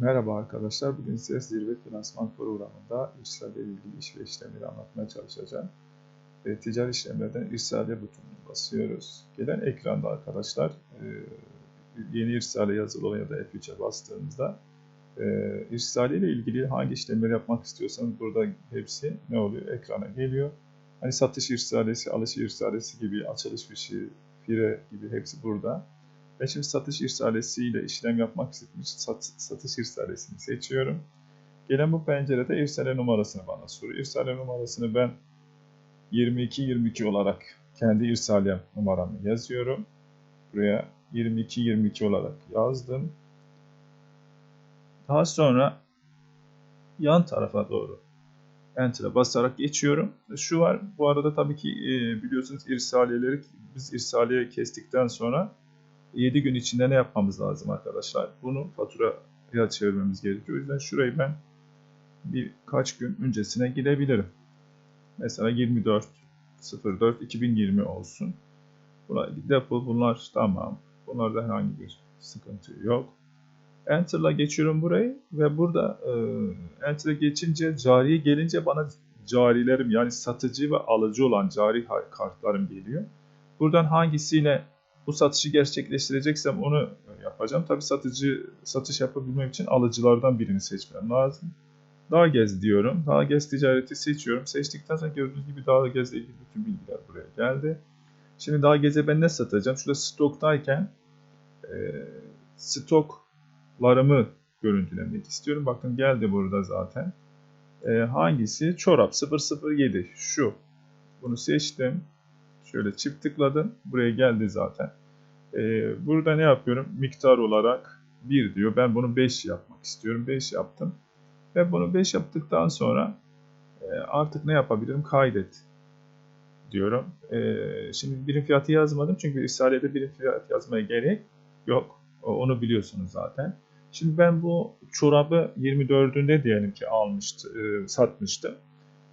Merhaba arkadaşlar. Bugün size zirve finansman programında irsal ile ilgili iş ve işlemleri anlatmaya çalışacağım. E, ticari işlemlerden irsaliye butonuna basıyoruz. Gelen ekranda arkadaşlar e, yeni irsale yazılı olan ya da F3'e bastığımızda e, irsaliye ile ilgili hangi işlemleri yapmak istiyorsanız burada hepsi ne oluyor? Ekrana geliyor. Hani satış irsalesi, alış irsalesi gibi, açılış fişi, fire gibi hepsi burada. Ben şimdi satış irsalesiyle işlem yapmak istediğim sat, satış irsalesini seçiyorum. Gelen bu pencerede irsale numarasını bana soruyor. İrsale numarasını ben 2222 olarak kendi irsalem numaramı yazıyorum. Buraya 2222 olarak yazdım. Daha sonra yan tarafa doğru Enter'a basarak geçiyorum. Şu var. Bu arada tabii ki biliyorsunuz irsaliyeleri biz irsaliye kestikten sonra 7 gün içinde ne yapmamız lazım arkadaşlar? Bunu faturaya çevirmemiz gerekiyor. O yüzden şurayı ben birkaç gün öncesine gidebilirim. Mesela 24 04 2020 olsun. Buna depo bunlar tamam. Bunlarda herhangi bir sıkıntı yok. Enter'la geçiyorum burayı ve burada e, Enter'a geçince cariye gelince bana carilerim yani satıcı ve alıcı olan cari kartlarım geliyor. Buradan hangisiyle bu satışı gerçekleştireceksem onu yapacağım. Tabi satıcı satış yapabilmem için alıcılardan birini seçmem lazım. Daha gez diyorum. Daha gez ticareti seçiyorum. Seçtikten sonra gördüğünüz gibi daha gezle ilgili bütün bilgiler buraya geldi. Şimdi daha geze ben ne satacağım? Şurada stoktayken e, stoklarımı görüntülemek istiyorum. Bakın geldi burada zaten. E, hangisi? Çorap 007. Şu. Bunu seçtim. Şöyle çift tıkladım. Buraya geldi zaten. Ee, burada ne yapıyorum? Miktar olarak 1 diyor. Ben bunu 5 yapmak istiyorum. 5 yaptım. Ve bunu 5 yaptıktan sonra e, artık ne yapabilirim? Kaydet diyorum. E, şimdi birim fiyatı yazmadım. Çünkü isalede birim fiyat yazmaya gerek yok. Onu biliyorsunuz zaten. Şimdi ben bu çorabı 24'ünde diyelim ki almıştı, e, satmıştım.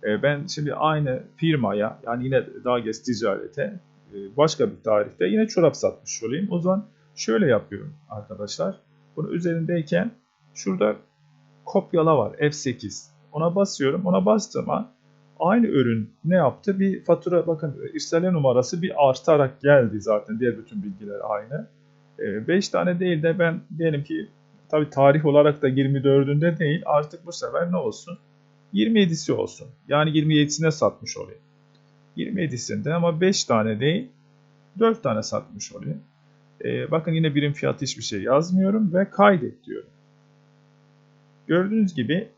E, ben şimdi aynı firmaya yani yine Dages Ticaret'e e, başka bir tarihte yine çorap satmış olayım. O zaman şöyle yapıyorum arkadaşlar. Bunu üzerindeyken şurada kopyala var F8. Ona basıyorum. Ona bastığım an aynı ürün ne yaptı? Bir fatura bakın irsale numarası bir artarak geldi zaten. Diğer bütün bilgiler aynı. 5 e, tane değil de ben diyelim ki tabi tarih olarak da 24'ünde değil artık bu sefer ne olsun? 27'si olsun. Yani 27'sine satmış olayım. 27'sinde ama 5 tane değil 4 tane satmış oluyor. Ee, bakın yine birim fiyatı hiçbir şey yazmıyorum ve kaydet diyorum. Gördüğünüz gibi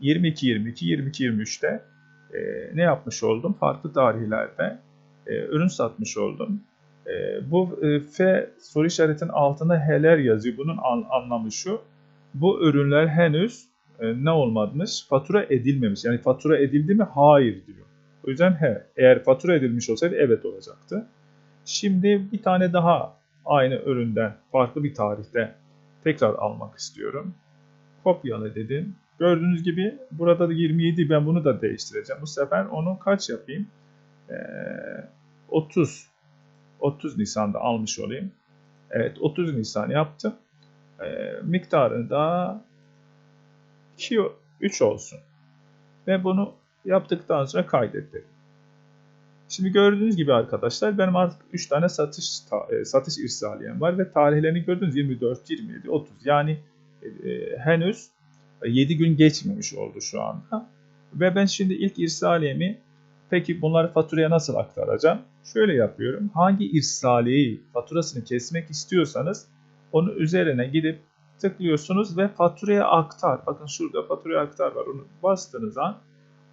22 22 22 23'te e, ne yapmış oldum? Farklı tarihlerde e, ürün satmış oldum. E, bu e, F soru işaretinin altında H'ler yazıyor. Bunun an, anlamı şu. Bu ürünler henüz e, ne olmamış? Fatura edilmemiş. Yani fatura edildi mi? Hayır diyor. O yüzden he. Eğer fatura edilmiş olsaydı evet olacaktı. Şimdi bir tane daha aynı üründen farklı bir tarihte tekrar almak istiyorum. Kopyala dedim. Gördüğünüz gibi burada da 27 ben bunu da değiştireceğim. Bu sefer onu kaç yapayım? Ee, 30 30 Nisan'da almış olayım. Evet 30 Nisan yaptım. Ee, miktarını da 2 3 olsun. Ve bunu yaptıktan sonra kaydet Şimdi gördüğünüz gibi arkadaşlar benim artık 3 tane satış e, satış irsaliyem var ve tarihlerini gördünüz 24, 27, 30. Yani e, e henüz 7 gün geçmemiş oldu şu anda. Ve ben şimdi ilk irsaliyemi peki bunları faturaya nasıl aktaracağım? Şöyle yapıyorum. Hangi irsaliyeyi faturasını kesmek istiyorsanız onu üzerine gidip tıklıyorsunuz ve faturaya aktar. Bakın şurada faturaya aktar var. Onu bastığınız an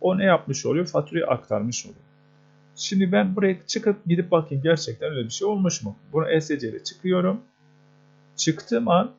o ne yapmış oluyor? Faturayı aktarmış oluyor. Şimdi ben buraya çıkıp gidip bakayım gerçekten öyle bir şey olmuş mu? Bunu ESC ile çıkıyorum. Çıktığım an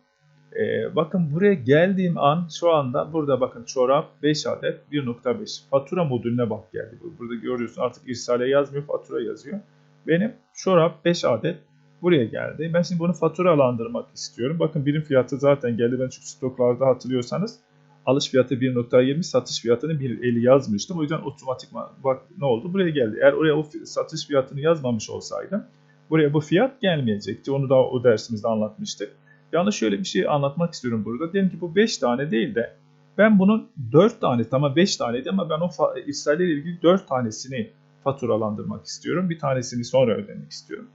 e, bakın buraya geldiğim an şu anda burada bakın çorap 5 adet 1.5 fatura modülüne bak geldi. Burada görüyorsun artık irsale yazmıyor fatura yazıyor. Benim çorap 5 adet buraya geldi. Ben şimdi bunu faturalandırmak istiyorum. Bakın birim fiyatı zaten geldi. Ben çünkü stoklarda hatırlıyorsanız alış fiyatı 1.20 satış fiyatını 1.50 yazmıştım. O yüzden otomatik bak ne oldu buraya geldi. Eğer oraya o satış fiyatını yazmamış olsaydım buraya bu fiyat gelmeyecekti. Onu da o dersimizde anlatmıştık. Yalnız şöyle bir şey anlatmak istiyorum burada. Diyelim ki bu 5 tane değil de ben bunun 4 tane tamam 5 taneydi ama ben o ile ilgili 4 tanesini faturalandırmak istiyorum. Bir tanesini sonra ödemek istiyorum.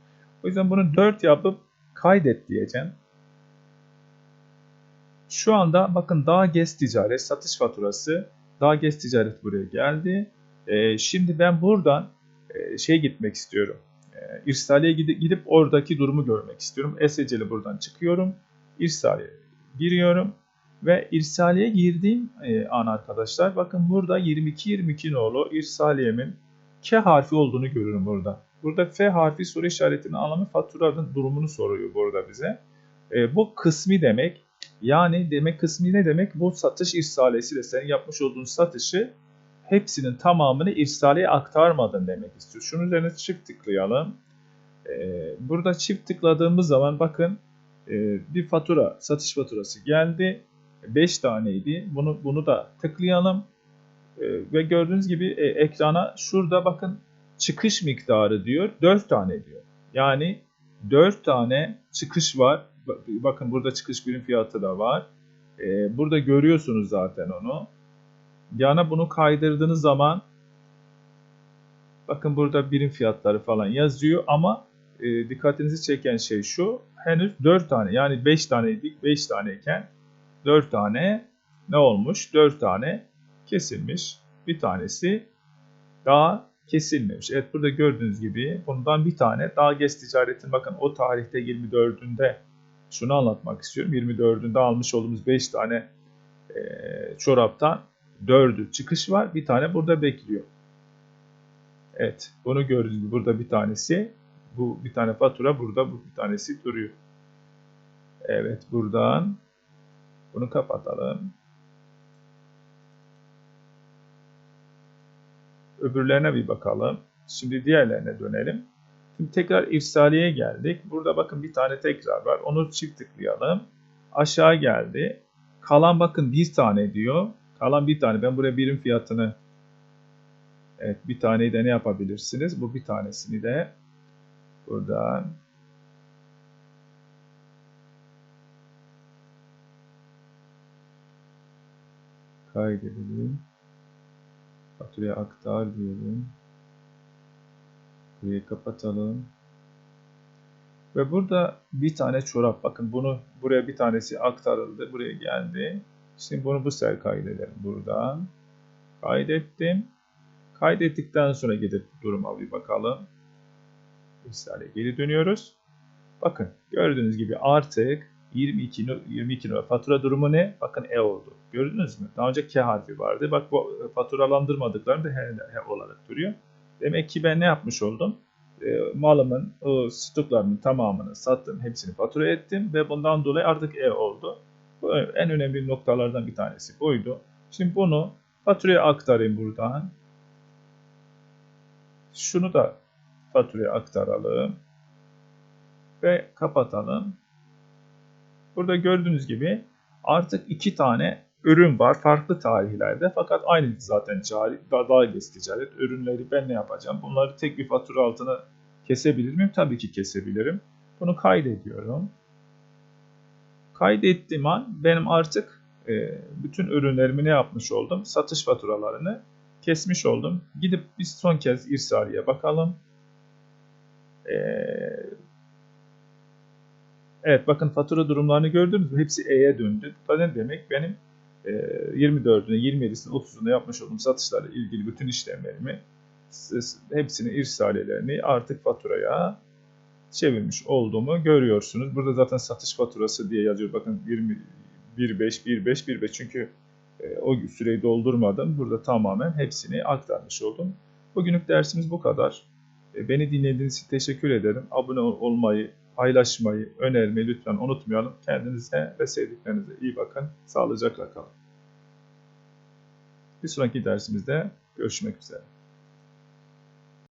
O yüzden bunu 4 yapıp kaydet diyeceğim. Şu anda bakın daha gez ticaret satış faturası daha gez ticaret buraya geldi. E, şimdi ben buradan e, şey gitmek istiyorum. E, İrsaliye gidip, gidip oradaki durumu görmek istiyorum. SC'li buradan çıkıyorum. İrsaliye giriyorum. Ve irsaliye girdiğim e, an arkadaşlar bakın burada 22-22 nolu irsaliyemin K harfi olduğunu görürüm burada. Burada F harfi soru işaretinin anlamı faturanın durumunu soruyor burada bize. E, bu kısmi demek. Yani demek kısmi ne demek? Bu satış irsalesiyle senin yapmış olduğun satışı hepsinin tamamını irsaliye aktarmadın demek istiyor. Şunun üzerine çift tıklayalım. Ee, burada çift tıkladığımız zaman bakın e, bir fatura, satış faturası geldi. 5 taneydi. Bunu bunu da tıklayalım. E, ve gördüğünüz gibi e, ekrana şurada bakın çıkış miktarı diyor. 4 tane diyor. Yani 4 tane çıkış var. Bakın burada çıkış birim fiyatı da var. E, burada görüyorsunuz zaten onu. Yana bunu kaydırdığınız zaman bakın burada birim fiyatları falan yazıyor ama e, dikkatinizi çeken şey şu. Henüz 4 tane yani 5 taneydik 5 taneyken 4 tane ne olmuş? 4 tane kesilmiş. Bir tanesi daha kesilmemiş. Evet burada gördüğünüz gibi bundan bir tane daha gez ticaretin bakın o tarihte 24'ünde şunu anlatmak istiyorum. 24'ünde almış olduğumuz 5 tane e, çoraptan 4'ü çıkış var. Bir tane burada bekliyor. Evet bunu gördüğünüz gibi burada bir tanesi bu bir tane fatura burada bu bir tanesi duruyor. Evet buradan bunu kapatalım. Öbürlerine bir bakalım. Şimdi diğerlerine dönelim. Şimdi tekrar irsaliye geldik. Burada bakın bir tane tekrar var. Onu çift tıklayalım. Aşağı geldi. Kalan bakın bir tane diyor. Kalan bir tane. Ben buraya birim fiyatını Evet bir taneyi de ne yapabilirsiniz? Bu bir tanesini de buradan kaydedelim. Faturaya aktar diyelim. Burayı kapatalım. Ve burada bir tane çorap. Bakın bunu buraya bir tanesi aktarıldı. Buraya geldi. Şimdi bunu bu sefer kaydedelim buradan. Kaydettim. Kaydettikten sonra gidip duruma bir bakalım. İrsale geri dönüyoruz. Bakın gördüğünüz gibi artık 22 22 lira fatura durumu ne? Bakın E oldu. Gördünüz mü? Daha önce K harfi vardı. Bak bu faturalandırmadıklarım da H, H olarak duruyor. Demek ki ben ne yapmış oldum? E, malımın o stoklarının tamamını sattım. Hepsini fatura ettim ve bundan dolayı artık E oldu. Bu en önemli noktalardan bir tanesi buydu. Şimdi bunu faturaya aktarayım buradan. Şunu da faturaya aktaralım. Ve kapatalım. Burada gördüğünüz gibi artık iki tane ürün var farklı tarihlerde fakat aynı zaten cari, daha gez ticaret ürünleri ben ne yapacağım? Bunları tek bir fatura altına kesebilir miyim? Tabii ki kesebilirim. Bunu kaydediyorum. Kaydettiğim an benim artık e, bütün ürünlerimi ne yapmış oldum? Satış faturalarını kesmiş oldum. Gidip biz son kez irsaliye bakalım. Ee, evet bakın fatura durumlarını gördünüz mü? Hepsi E'ye döndü. Bu ne demek? Benim e, 24'üne, 27'sine, 30'una yapmış olduğum satışlarla ilgili bütün işlemlerimi hepsini irsalelerini artık faturaya çevirmiş olduğumu görüyorsunuz. Burada zaten satış faturası diye yazıyor. Bakın 20 1.5, 1.5, 1.5 çünkü e, o süreyi doldurmadım. Burada tamamen hepsini aktarmış oldum. Bugünlük dersimiz bu kadar. E, beni dinlediğiniz için teşekkür ederim. Abone olmayı, paylaşmayı, önermeyi lütfen unutmayalım. Kendinize ve sevdiklerinize iyi bakın. Sağlıcakla kalın. Bir sonraki dersimizde görüşmek üzere.